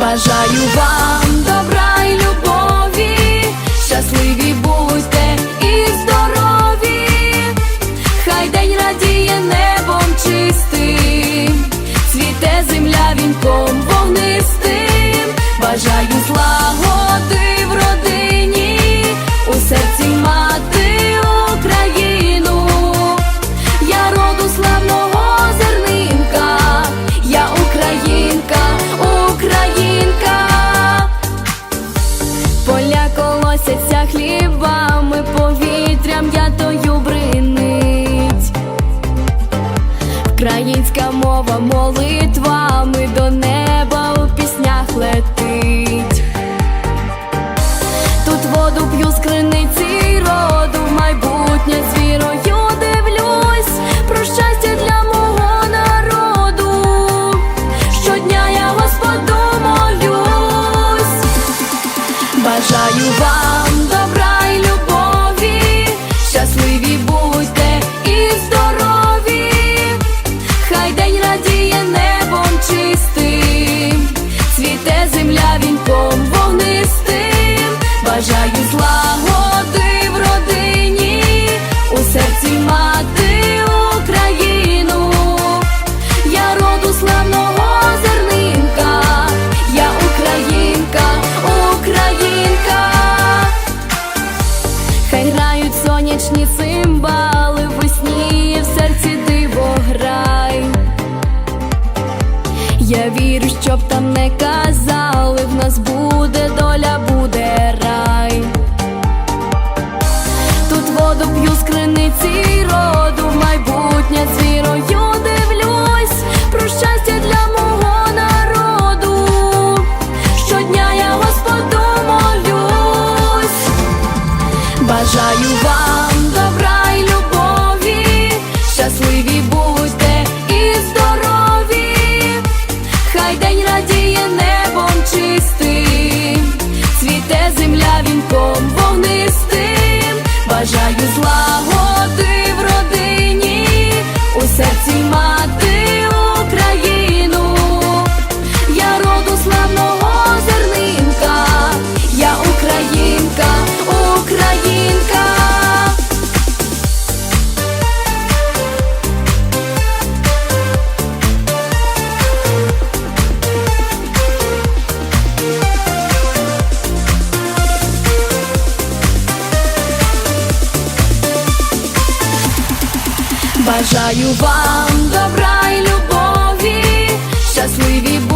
Бажаю вам добра. місяця хлібами повітрям я ятою бринить, українська мова молить. сонячні симбали весні в серці диво грай. Я вірю, щоб там не казали, в нас буде доля, буде рай. Тут воду п'ю з криниці роду, майбутнє з вірою Бажаю вам. Бажаю вам добра і любові, щасливі.